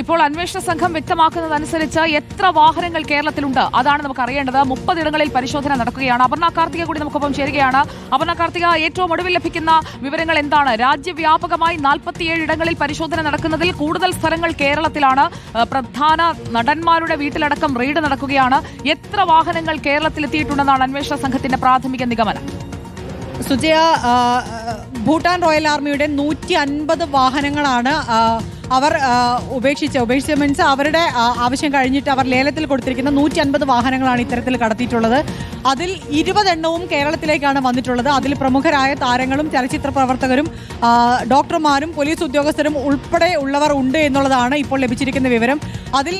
ഇപ്പോൾ അന്വേഷണ സംഘം വ്യക്തമാക്കുന്നതനുസരിച്ച് എത്ര വാഹനങ്ങൾ കേരളത്തിലുണ്ട് അതാണ് നമുക്ക് അറിയേണ്ടത് മുപ്പതിടങ്ങളിൽ പരിശോധന നടക്കുകയാണ്. അപർണ കാർത്തിക കൂടി നമുക്കൊപ്പം ചേരുകയാണ്. അപർണ കാർത്തിക ഏറ്റവും ഒടുവിൽ ലഭിക്കുന്ന വിവരങ്ങൾ എന്താണ്? രാജ്യവ്യാപകമായി നാൽപ്പത്തിയേഴ് ഇടങ്ങളിൽ പരിശോധന നടക്കുന്നതിൽ കൂടുതൽ സ്ഥലങ്ങൾ കേരളത്തിലാണ്. പ്രധാന നടന്മാരുടെ വീട്ടിലടക്കം റെയ്ഡ് നടക്കുകയാണ്. എത്ര വാഹനങ്ങൾ കേരളത്തിലെത്തിയിട്ടുണ്ടെന്നാണ് അന്വേഷണ സംഘത്തിന്റെ പ്രാഥമിക നിഗമനം. സുജയ ഭൂട്ടാൻ റോയൽ ആർമിയുടെ നൂറ്റി അൻപത് വാഹനങ്ങളാണ് അവർ ഉപേക്ഷിച്ച ഉപേക്ഷിച്ച മീൻസ് അവരുടെ ആവശ്യം കഴിഞ്ഞിട്ട് അവർ ലേലത്തിൽ കൊടുത്തിരിക്കുന്ന നൂറ്റി അൻപത് വാഹനങ്ങളാണ് ഇത്തരത്തിൽ കടത്തിയിട്ടുള്ളത്. അതിൽ ഇരുപതെണ്ണവും കേരളത്തിലേക്കാണ് വന്നിട്ടുള്ളത്. അതിൽ പ്രമുഖരായ താരങ്ങളും ചലച്ചിത്ര പ്രവർത്തകരും ഡോക്ടർമാരും പോലീസ് ഉദ്യോഗസ്ഥരും ഉൾപ്പെടെ ഉള്ളവർ ഉണ്ട് എന്നുള്ളതാണ് ഇപ്പോൾ ലഭിച്ചിരിക്കുന്ന വിവരം. അതിൽ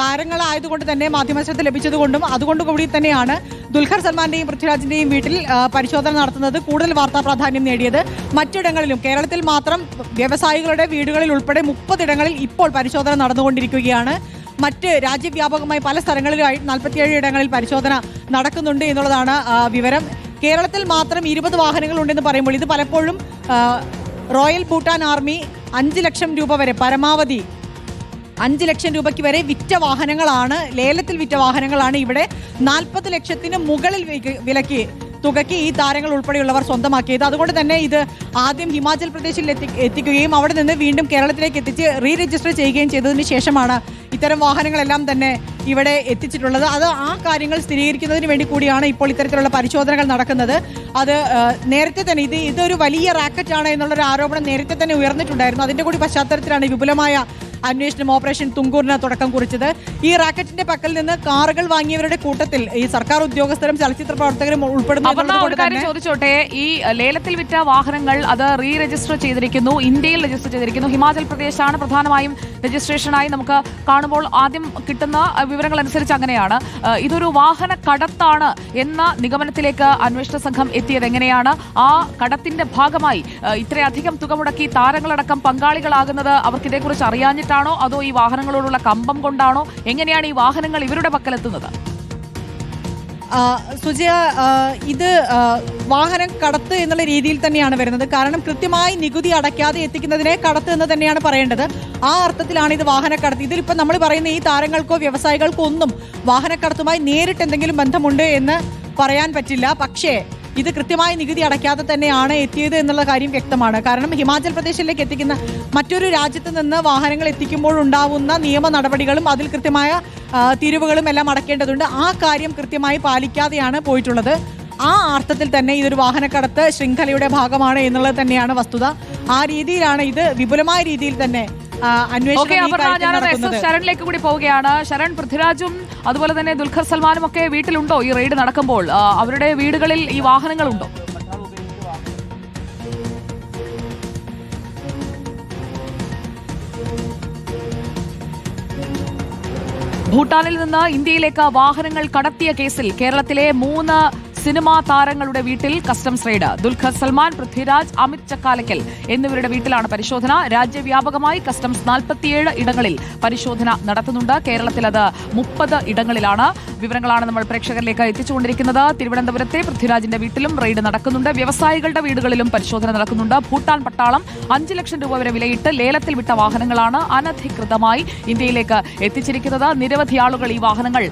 താരങ്ങളായതുകൊണ്ട് തന്നെ മാധ്യമശ്രദ്ധ ലഭിച്ചതുകൊണ്ടും അതുകൊണ്ട് കൂടി തന്നെയാണ് ദുൽഖർ സൽമാന്റെയും പൃഥ്വിരാജിന്റെയും വീട്ടിൽ പരിശോധന നടത്തുന്നത് കൂടുതൽ വാർത്താ പ്രാധാന്യം നേടിയത് മറ്റിടങ്ങളിലും. കേരളത്തിൽ മാത്രം വ്യവസായികളുടെ വീടുകളിൽ ഉൾപ്പെടെ മുപ്പതിടങ്ങളിൽ ഇപ്പോൾ പരിശോധന നടന്നുകൊണ്ടിരിക്കുകയാണ്. മറ്റ് രാജ്യവ്യാപകമായി പല സ്ഥലങ്ങളിലായി നാൽപ്പത്തിയേഴ് ഇടങ്ങളിൽ പരിശോധന നടക്കുന്നുണ്ട് എന്നുള്ളതാണ് വിവരം. കേരളത്തിൽ മാത്രം ഇരുപത് വാഹനങ്ങൾ ഉണ്ടെന്ന് പറയുമ്പോൾ ഇത് പലപ്പോഴും റോയൽ ഭൂട്ടാൻ ആർമി അഞ്ച് ലക്ഷം രൂപ വരെ പരമാവധി അഞ്ച് ലക്ഷം രൂപയ്ക്ക് വരെ വിറ്റ വാഹനങ്ങളാണ് ലേലത്തിൽ വിറ്റ വാഹനങ്ങളാണ് ഇവിടെ നാൽപ്പത് ലക്ഷത്തിന് മുകളിൽ വിലക്ക് തുകയ്ക്ക് ഈ താരങ്ങൾ ഉൾപ്പെടെയുള്ളവർ സ്വന്തമാക്കിയത്. അതുകൊണ്ട് തന്നെ ഇത് ആദ്യം ഹിമാചൽ പ്രദേശിൽ എത്തി എത്തിക്കുകയും അവിടെ നിന്ന് വീണ്ടും കേരളത്തിലേക്ക് എത്തിച്ച് റീ രജിസ്റ്റർ ചെയ്യുകയും ചെയ്തതിന് ശേഷമാണ് ഇത്തരം വാഹനങ്ങളെല്ലാം തന്നെ ഇവിടെ എത്തിച്ചിട്ടുള്ളത്. അത് ആ കാര്യങ്ങൾ സ്ഥിരീകരിക്കുന്നതിന് വേണ്ടി കൂടിയാണ് ഇപ്പോൾ ഇത്തരത്തിലുള്ള പരിശോധനകൾ നടക്കുന്നത്. അത് നേരത്തെ തന്നെ ഇത് ഇതൊരു വലിയ റാക്കറ്റാണ് എന്നുള്ളൊരു ആരോപണം നേരത്തെ തന്നെ ഉയർന്നിട്ടുണ്ടായിരുന്നു. അതിന്റെ കൂടി പശ്ചാത്തലത്തിലാണ് വിപുലമായ അന്വേഷണം ഓപ്പറേഷൻ തുങ്കൂറിന് തുടക്കം കുറിച്ചത്. ഈ റാക്കറ്റിന്റെ പക്കൽ നിന്ന് കാറുകൾ വാങ്ങിയവരുടെ കൂട്ടത്തിൽ ഈ സർക്കാർ ഉദ്യോഗസ്ഥരും ചലച്ചിത്ര പ്രവർത്തകരും ഉൾപ്പെടുന്നു ചോദിച്ചോട്ടെ? ഈ ലേലത്തിൽ വിറ്റ വാഹനങ്ങൾ അത് റീ രജിസ്റ്റർ ചെയ്തിരിക്കുന്നു ഇന്ത്യയിൽ രജിസ്റ്റർ ചെയ്തിരിക്കുന്നു. ഹിമാചൽ പ്രദേശാണ് പ്രധാനമായും രജിസ്ട്രേഷനായി നമുക്ക് കാണുമ്പോൾ ആദ്യം കിട്ടുന്ന വിവരങ്ങൾ അനുസരിച്ച് അങ്ങനെയാണ്. ഇതൊരു വാഹന കടത്താണ് എന്ന നിഗമനത്തിലേക്ക് അന്വേഷണ സംഘം എത്തിയത് എങ്ങനെയാണ്? ആ കടത്തിന്റെ ഭാഗമായി ഇത്രയധികം തുക മുടക്കി താരങ്ങളടക്കം പങ്കാളികളാകുന്നത് അവർക്ക് ഇതേക്കുറിച്ച് അറിയാഞ്ഞിട്ടാണോ? അതോ ഈ വാഹനങ്ങളോടുള്ള കമ്പം കൊണ്ടാണോ? എങ്ങനെയാണ് ഈ വാഹനങ്ങൾ ഇവരുടെ പക്കലെത്തുന്നത്? സുജയ ഇത് വാഹനം കടത്ത് എന്നുള്ള രീതിയിൽ തന്നെയാണ് വരുന്നത്. കാരണം കൃത്യമായി നികുതി അടയ്ക്കാതെ എത്തിക്കുന്നതിനെ കടത്ത് എന്ന് തന്നെയാണ് പറയേണ്ടത്. ആ അർത്ഥത്തിലാണ് ഇത് വാഹന വാഹനക്കടത്ത് ഇതിലിപ്പോൾ നമ്മൾ പറയുന്ന ഈ താരങ്ങൾക്കോ വ്യവസായികൾക്കോ ഒന്നും വാഹനക്കടത്തുമായി നേരിട്ട് എന്തെങ്കിലും ബന്ധമുണ്ട് എന്ന് പറയാൻ പറ്റില്ല. പക്ഷേ ഇത് കൃത്യമായി നികുതി അടയ്ക്കാതെ തന്നെയാണ് എത്തിയത് എന്നുള്ള കാര്യം വ്യക്തമാണ്. കാരണം ഹിമാചൽ പ്രദേശിലേക്ക് എത്തിക്കുന്ന മറ്റൊരു രാജ്യത്ത് നിന്ന് വാഹനങ്ങൾ എത്തിക്കുമ്പോൾ ഉണ്ടാവുന്ന നിയമ നടപടികളും അതിൽ കൃത്യമായ തീരുവകളും എല്ലാം അടക്കേണ്ടതുണ്ട്. ആ കാര്യം കൃത്യമായി പാലിക്കാതെയാണ് പോയിട്ടുള്ളത്. ആ അർത്ഥത്തിൽ തന്നെ ഇതൊരു വാഹനക്കടത്ത് ശൃംഖലയുടെ ഭാഗമാണ് എന്നുള്ളത് തന്നെയാണ് വസ്തുത. ആ രീതിയിലാണ് ഇത് വിപുലമായ രീതിയിൽ തന്നെ അന്വേഷണം ശരണിലേക്ക് കൂടി പോവുകയാണ്. ശരൺ പൃഥ്വിരാജും അതുപോലെ തന്നെ ദുൽഖർ സൽമാനും ഒക്കെ വീട്ടിലുണ്ടോ ഈ റെയ്ഡ് നടക്കുമ്പോൾ? അവരുടെ വീടുകളിൽ ഈ വാഹനങ്ങളുണ്ടോ? ഭൂട്ടാനിൽ നിന്ന് ഇന്ത്യയിലേക്ക് വാഹനങ്ങൾ കടത്തിയ കേസിൽ കേരളത്തിലെ മൂന്ന് സിനിമാ താരങ്ങളുടെ വീട്ടിൽ കസ്റ്റംസ് റെയ്ഡ്. ദുൽഖർ സൽമാൻ പൃഥ്വിരാജ് അമിത് ചക്കാലക്കൽ എന്നിവരുടെ വീട്ടിലാണ് പരിശോധന. രാജ്യവ്യാപകമായി കസ്റ്റംസ് നാൽപ്പത്തിയേഴ് ഇടങ്ങളിൽ പരിശോധന നടത്തുന്നുണ്ട്. കേരളത്തിൽ അത് മുപ്പത് ഇടങ്ങളിലാണ്. വിവരങ്ങളാണ് നമ്മൾ പ്രേക്ഷകരിലേക്ക് എത്തിച്ചുകൊണ്ടിരിക്കുന്നത്. തിരുവനന്തപുരത്തെ പൃഥ്വിരാജിന്റെ വീട്ടിലും റെയ്ഡ് നടക്കുന്നുണ്ട്. വ്യവസായികളുടെ വീടുകളിലും പരിശോധന നടക്കുന്നുണ്ട്. ഭൂട്ടാൻ പട്ടാളം അഞ്ച് ലക്ഷം രൂപ വരെ വിലയിട്ട് ലേലത്തിൽ വിട്ട വാഹനങ്ങളാണ് അനധികൃതമായി ഇന്ത്യയിലേക്ക് എത്തിച്ചിരിക്കുന്നത്. നിരവധി ആളുകൾ ഈ വാഹനങ്ങൾ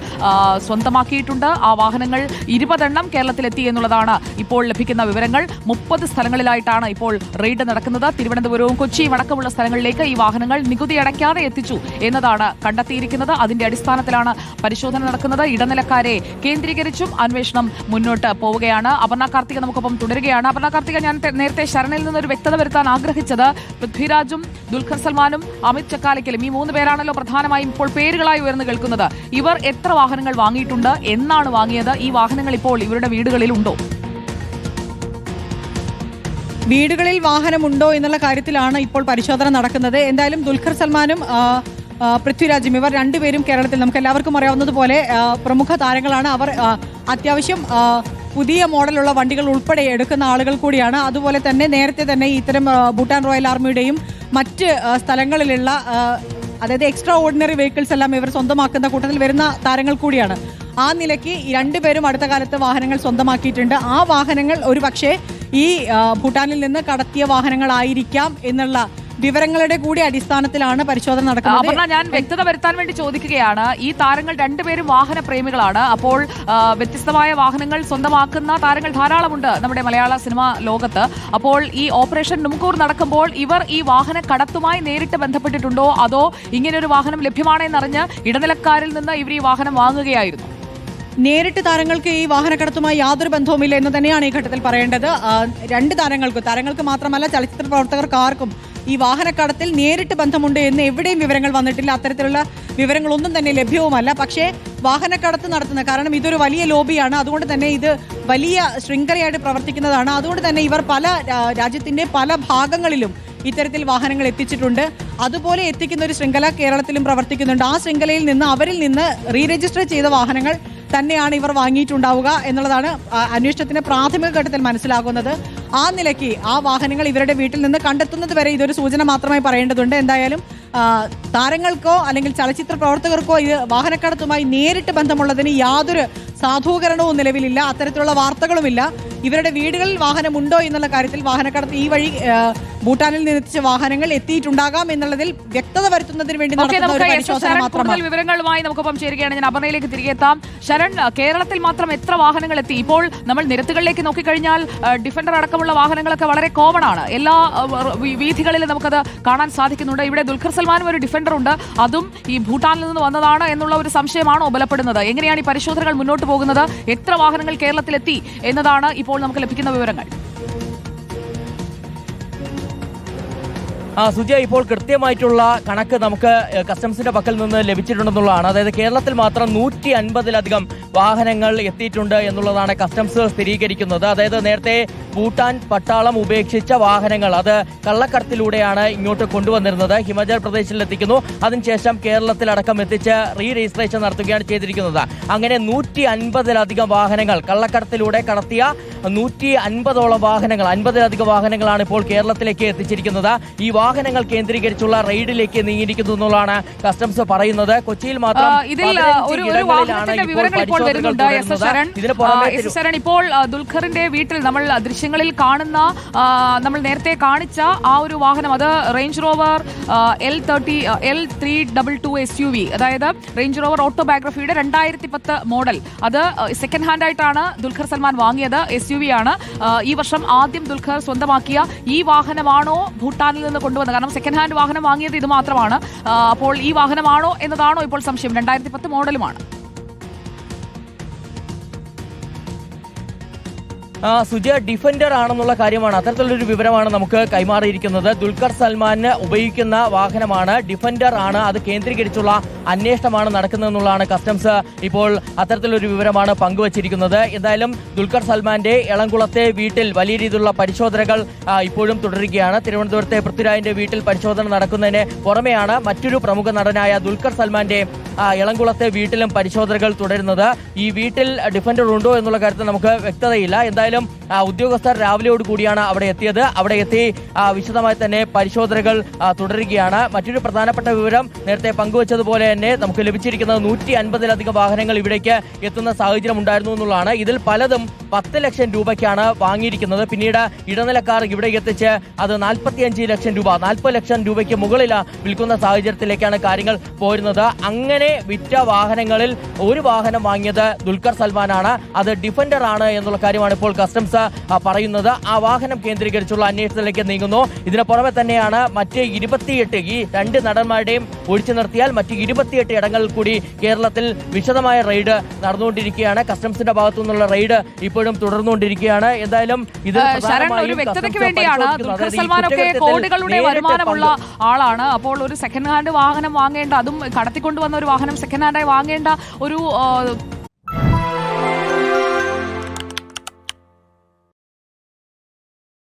സ്വന്തമാക്കിയിട്ടുണ്ട്. ആ വാഹനങ്ങൾ ഇരുപതെണ്ണം കേരളത്തിലെത്തി എന്നുള്ളതാണ് ഇപ്പോൾ ലഭിക്കുന്ന വിവരങ്ങൾ. മുപ്പത് സ്ഥലങ്ങളിലായിട്ടാണ് ഇപ്പോൾ റെയ്ഡ് നടക്കുന്നത്. തിരുവനന്തപുരവും കൊച്ചിയും അടക്കമുള്ള സ്ഥലങ്ങളിലേക്ക് ഈ വാഹനങ്ങൾ നികുതി അടയ്ക്കാതെ എത്തിച്ചു എന്നതാണ് കണ്ടെത്തിയിരിക്കുന്നത്. അതിന്റെ അടിസ്ഥാനത്തിലാണ് പരിശോധന നടക്കുന്നത്. ഇടനിലക്കാരെ കേന്ദ്രീകരിച്ചും അന്വേഷണം മുന്നോട്ട് പോവുകയാണ്. അപർണ കാർത്തിക നമുക്കൊപ്പം തുടരുകയാണ്. അപർണ കാർത്തിക ഞാൻ നേരത്തെ ശരണിൽ നിന്നൊരു വ്യക്തത വരുത്താൻ ആഗ്രഹിച്ചത് പൃഥ്വിരാജും ദുൽഖർ സൽമാനും അമിത് ചക്കാലയ്ക്കലും ഈ മൂന്ന് പേരാണല്ലോ പ്രധാനമായും ഇപ്പോൾ പേരുകളായി ഉയർന്നു കേൾക്കുന്നത്. ഇവർ എത്ര വാഹനങ്ങൾ വാങ്ങിയിട്ടുണ്ട്? എന്നാണ് വാങ്ങിയത്. ഈ വാഹനങ്ങൾ ഇപ്പോൾ ഇവരുടെ വീടുകളിൽ ഉണ്ടോ? വീടുകളിൽ വാഹനമുണ്ടോ എന്നുള്ള കാര്യത്തിലാണ് ഇപ്പോൾ പരിശോധന നടക്കുന്നത്. എന്തായാലും ദുൽഖർ സൽമാനും പൃഥ്വിരാജും ഇവർ രണ്ടുപേരും കേരളത്തിൽ നമുക്ക് എല്ലാവർക്കും അറിയാവുന്നതുപോലെ പ്രമുഖ താരങ്ങളാണ് അവർ അത്യാവശ്യം പുതിയ മോഡലുള്ള വണ്ടികൾ ഉൾപ്പെടെ എടുക്കുന്ന ആളുകൾ കൂടിയാണ്. അതുപോലെ തന്നെ നേരത്തെ തന്നെ ഇത്തരം ഭൂട്ടാൻ റോയൽ ആർമിയുടെയും മറ്റ് സ്ഥലങ്ങളിലുള്ള അതായത് എക്സ്ട്രാ ഓർഡിനറി വെഹിക്കിൾസ് എല്ലാം ഇവർ സ്വന്തമാക്കുന്ന കൂട്ടത്തിൽ വരുന്ന താരങ്ങൾ കൂടിയാണ്. ആ നിലയ്ക്ക് രണ്ടുപേരും അടുത്ത കാലത്ത് വാഹനങ്ങൾ സ്വന്തമാക്കിയിട്ടുണ്ട്. ആ വാഹനങ്ങൾ ഒരു പക്ഷേ ഈ ഭൂട്ടാനിൽ നിന്ന് കടത്തിയ വാഹനങ്ങളായിരിക്കാം എന്നുള്ള വിവരങ്ങളുടെ കൂടി അടിസ്ഥാനത്തിലാണ് പരിശോധന നടക്കുന്നത്. അപർണ ഞാൻ വ്യക്തത വരുത്താൻ വേണ്ടി ചോദിക്കുകയാണ്. ഈ താരങ്ങൾ രണ്ടുപേരും വാഹന പ്രേമികളാണ് അപ്പോൾ വ്യത്യസ്തമായ വാഹനങ്ങൾ സ്വന്തമാക്കുന്ന താരങ്ങൾ ധാരാളമുണ്ട് നമ്മുടെ മലയാള സിനിമാ ലോകത്ത്. അപ്പോൾ ഈ ഓപ്പറേഷൻ നുമുക്കൂർ നടക്കുമ്പോൾ ഇവർ ഈ വാഹന കടത്തുമായി നേരിട്ട് ബന്ധപ്പെട്ടിട്ടുണ്ടോ? അതോ ഇങ്ങനെ ഒരു വാഹനം ലഭ്യമാണെന്നറിഞ്ഞ് ഇടനിലക്കാരിൽ നിന്ന് ഇവർ ഈ വാഹനം വാങ്ങുകയായിരുന്നു? നേരിട്ട് താരങ്ങൾക്ക് ഈ വാഹനക്കടത്തുമായി യാതൊരു ബന്ധവുമില്ല എന്ന് തന്നെയാണ് ഈ ഘട്ടത്തിൽ പറയേണ്ടത്. രണ്ട് താരങ്ങൾക്ക് താരങ്ങൾക്ക് മാത്രമല്ല ചലച്ചിത്ര പ്രവർത്തകർക്ക് ആർക്കും ഈ വാഹനക്കടത്തിൽ നേരിട്ട് ബന്ധമുണ്ട് എന്ന് എവിടെയും വിവരങ്ങൾ വന്നിട്ടില്ല. അത്തരത്തിലുള്ള വിവരങ്ങളൊന്നും തന്നെ ലഭ്യവുമല്ല. പക്ഷേ വാഹനക്കടത്ത് നടത്തുന്ന കാരണം ഇതൊരു വലിയ ലോബിയാണ്. അതുകൊണ്ട് തന്നെ ഇത് വലിയ ശൃംഖലയായിട്ട് പ്രവർത്തിക്കുന്നതാണ്. അതുകൊണ്ട് തന്നെ ഇവർ പല രാജ്യത്തിന്റെ പല ഭാഗങ്ങളിലും ഇത്തരത്തിൽ വാഹനങ്ങൾ എത്തിച്ചിട്ടുണ്ട്. അതുപോലെ എത്തിക്കുന്ന ഒരു ശൃംഖല കേരളത്തിലും പ്രവർത്തിക്കുന്നുണ്ട്. ആ ശൃംഖലയിൽ നിന്ന് അവരിൽ നിന്ന് റീ രജിസ്റ്റർ ചെയ്ത വാഹനങ്ങൾ തന്നെയാണ് ഇവർ വാങ്ങിയിട്ടുണ്ടാവുക എന്നുള്ളതാണ് അന്വേഷണത്തിന്റെ പ്രാഥമിക ഘട്ടത്തിൽ മനസ്സിലാകുന്നത്. ആ നിലയ്ക്ക് ആ വാഹനങ്ങൾ ഇവരുടെ വീട്ടിൽ നിന്ന് കണ്ടെത്തുന്നത് വരെ ഇതൊരു സൂചന മാത്രമായി പറയേണ്ടതുണ്ട്. എന്തായാലും താരങ്ങൾക്കോ അല്ലെങ്കിൽ ചലച്ചിത്ര പ്രവർത്തകർക്കോ ഇത് വാഹനക്കടത്തുമായി നേരിട്ട് ബന്ധമുള്ളതിന് യാതൊരു സാധൂകരണവും നിലവിലില്ല അത്തരത്തിലുള്ള വാർത്തകളുമില്ല. ഇവരുടെ വീടുകളിൽ വാഹനമുണ്ടോ എന്നുള്ള കാര്യത്തിൽ വാഹനക്കടത്ത് ഈ വഴി ഭൂട്ടാനിൽ നിന്നെത്തിച്ച വാഹനങ്ങൾ എത്തിയിട്ടുണ്ടാകാം എന്നുള്ളതിൽ വ്യക്തത വരുത്തുന്നതിന് വേണ്ടി കൂടുതൽ വിവരങ്ങളുമായി നമുക്കൊപ്പം ചേരുകയാണ്. ഞാൻ അപർണയിലേക്ക് തിരികെ എത്താം. ശരൺ കേരളത്തിൽ മാത്രം എത്ര വാഹനങ്ങൾ എത്തി? ഇപ്പോൾ നമ്മൾ നിരത്തുകളിലേക്ക് നോക്കിക്കഴിഞ്ഞാൽ ഡിഫൻഡർ അടക്കമുള്ള വാഹനങ്ങളൊക്കെ വളരെ കോമൺ ആണ്. എല്ലാ വീഥികളിലും നമുക്കത് കാണാൻ സാധിക്കുന്നുണ്ട്. ഇവിടെ ദുൽഖർ സൽമാനും ഒരു ഡിഫൻഡർ ഉണ്ട്. അതും ഈ ഭൂട്ടാനിൽ നിന്ന് വന്നതാണ് എന്നുള്ള ഒരു സംശയമാണോ ബലപ്പെടുന്നത്? എങ്ങനെയാണ് ഈ പരിശോധനകൾ മുന്നോട്ട് പോകുന്നത്? എത്ര വാഹനങ്ങൾ കേരളത്തിലെത്തി എന്നതാണ് ഇപ്പോൾ നമുക്ക് ലഭിക്കുന്ന വിവരങ്ങൾ. സുജയ ഇപ്പോൾ കൃത്യമായിട്ടുള്ള കണക്ക് നമുക്ക് കസ്റ്റംസിന്റെ പക്കൽ നിന്ന് ലഭിച്ചിട്ടുണ്ടെന്നുള്ളതാണ്. അതായത് കേരളത്തിൽ മാത്രം നൂറ്റി അൻപതിലധികം വാഹനങ്ങൾ എത്തിയിട്ടുണ്ട് എന്നുള്ളതാണ് കസ്റ്റംസ് സ്ഥിരീകരിക്കുന്നത്. അതായത് നേരത്തെ ഭൂട്ടാൻ പട്ടാളം ഉപേക്ഷിച്ച വാഹനങ്ങൾ അത് കള്ളക്കടത്തിലൂടെയാണ് ഇങ്ങോട്ട് കൊണ്ടുവന്നിരുന്നത്. ഹിമാചൽ പ്രദേശിൽ എത്തിക്കുന്നു. അതിനുശേഷം കേരളത്തിലടക്കം എത്തിച്ച് റീ രജിസ്ട്രേഷൻ നടത്തുകയാണ് ചെയ്തിരിക്കുന്നത്. അങ്ങനെ നൂറ്റി അൻപതിലധികം വാഹനങ്ങൾ കള്ളക്കടത്തിലൂടെ കടത്തിയ നൂറ്റി അൻപതോളം വാഹനങ്ങൾ അൻപതിലധികം വാഹനങ്ങളാണ് ഇപ്പോൾ കേരളത്തിലേക്ക് എത്തിച്ചിരിക്കുന്നത്. ഈ വാഹനങ്ങൾ കേന്ദ്രീകരിച്ചുള്ള റെയ്ഡിലേക്ക് നീങ്ങിയിരിക്കുന്നു എന്നുള്ളതാണ് കസ്റ്റംസ് പറയുന്നത്. കൊച്ചിയിൽ മാത്രം ഇതിൽ ഒരു വാഹനത്തിന്റെ വിവരങ്ങൾ ഇപ്പോൾ വരുന്നുണ്ട്. S S Saran S S Saran ഇപ്പോൾ ദുൽഖറിന്റെ വീട്ടിൽ നമ്മൾ ദൃശ്യങ്ങളിൽ കാണുന്ന നമ്മൾ നേരത്തെ കാണിച്ച ആ ഒരു വാഹനം അത് Range Rover L thirty L three double two S U V അതായത് റേഞ്ച് റോവർ ഓട്ടോബയോഗ്രഫിയുടെ രണ്ടായിരത്തി പത്ത് മോഡൽ. അത് സെക്കൻഡ് ഹാൻഡ് ആയിട്ടാണ് ദുൽഖർ സൽമാൻ വാങ്ങിയത് എസ് യു വി ആണ്. ഈ വർഷം ആദ്യം ദുൽഖർ സ്വന്തമാക്കിയ ഈ വാഹനമാണോ ഭൂട്ടാനിൽ നിന്ന് കൊണ്ടുവന്നത്? കാരണം സെക്കൻഡ് ഹാൻഡ് വാഹനം വാങ്ങിയത് ഇത് മാത്രമാണ് അപ്പോൾ ഈ വാഹനമാണോ എന്നതാണോ ഇപ്പോൾ സംശയം. രണ്ടായിരത്തി പത്ത് മോഡലുമാണ്. സുജയ ഡിഫൻഡർ ആണെന്നുള്ള കാര്യമാണ്. അത്തരത്തിലൊരു വിവരമാണ് നമുക്ക് കൈമാറിയിരിക്കുന്നത്. ദുൽഖർ സൽമാന് ഉപയോഗിക്കുന്ന വാഹനമാണ്. ഡിഫൻഡർ ആണ്. അത് കേന്ദ്രീകരിച്ചുള്ള അന്വേഷണമാണ് നടക്കുന്നതെന്നുള്ളതാണ് കസ്റ്റംസ് ഇപ്പോൾ അത്തരത്തിലൊരു വിവരമാണ് പങ്കുവച്ചിരിക്കുന്നത്. എന്തായാലും ദുൽഖർ സൽമാന്റെ എളംകുളത്തെ വീട്ടിൽ വലിയ രീതിയിലുള്ള പരിശോധനകൾ ഇപ്പോഴും തുടരുകയാണ്. തിരുവനന്തപുരത്തെ പൃഥ്വിരാജിന്റെ വീട്ടിൽ പരിശോധന നടക്കുന്നതിന് പുറമെയാണ് മറ്റൊരു പ്രമുഖ നടനായ ദുൽഖർ സൽമാന്റെ ആ, എളംകുളത്തെ വീട്ടിലും പരിശോധനകൾ തുടരുന്നത്. ഈ വീട്ടിൽ ഡിഫൻഡർ ഉണ്ടോ എന്നുള്ള കാര്യത്തിൽ നമുക്ക് വ്യക്തതയില്ല. എന്തായാലും ഉദ്യോഗസ്ഥർ രാവിലെയോട് കൂടിയാണ് അവിടെ എത്തിയത്. അവിടെ എത്തി വിശദമായി തന്നെ പരിശോധനകൾ തുടരുകയാണ്. മറ്റൊരു പ്രധാനപ്പെട്ട വിവരം നേരത്തെ പങ്കുവച്ചതുപോലെ തന്നെ നമുക്ക് ലഭിച്ചിരിക്കുന്നത് നൂറ്റി അൻപതിലധികം വാഹനങ്ങൾ ഇവിടേക്ക് എത്തുന്ന സാഹചര്യം ഉണ്ടായിരുന്നു എന്നുള്ളതാണ്. ഇതിൽ പലതും പത്ത് ലക്ഷം രൂപയ്ക്കാണ് വാങ്ങിയിരിക്കുന്നത്. പിന്നീട് ഇടനിലക്കാർ ഇവിടെ എത്തിച്ച് അത് നാൽപ്പത്തിയഞ്ച് ലക്ഷം രൂപ നാൽപ്പത് ലക്ഷം രൂപയ്ക്ക് മുകളിൽ വിൽക്കുന്ന സാഹചര്യത്തിലേക്കാണ് കാര്യങ്ങൾ പോരുന്നത്. അങ്ങനെ വിറ്റ വാഹനങ്ങളിൽ ഒരു വാഹനം വാങ്ങിയത് ദുൽഖർ സൽമാനാണ്. അത് ഡിഫൻഡർ ആണ് എന്നുള്ള കാര്യമാണ് ഇപ്പോൾ കസ്റ്റംസ് ആ, പറയുന്നത് ആ വാഹനം കേന്ദ്രീകരിച്ചുള്ള അന്വേഷണത്തിലേക്ക് നീങ്ങുന്നു. ഇതിന് പുറമെ തന്നെയാണ് മറ്റ് ഇരുപത്തിയെട്ട് ഈ രണ്ട് നടന്മാരുടെയും ഒഴിച്ചു നിർത്തിയാൽ മറ്റ് ഇരുപത്തിയെട്ട് ഇടങ്ങളിൽ കൂടി കേരളത്തിൽ വിശദമായ റെയ്ഡ് നടന്നുകൊണ്ടിരിക്കുകയാണ്. കസ്റ്റംസിന്റെ ഭാഗത്തു നിന്നുള്ള റെയ്ഡ് ഇപ്പോഴും തുടർന്നുകൊണ്ടിരിക്കുകയാണ്. എന്തായാലും ഇത് ഒരു വ്യക്തതയ്ക്ക് വേണ്ടിയാണ്. ദുൽഖർ സൽമാനൊക്കെ കോടികളുടെ വരുമാനമുള്ള ആളാണ്. അപ്പോൾ ഒരു സെക്കൻഡ് ഹാൻഡ് വാഹനം വാങ്ങേണ്ട അതും കടത്തിക്കൊണ്ടുവന്ന ഒരു വാഹനം സെക്കൻഡ് ഹാൻഡായി വാങ്ങേണ്ട ഒരു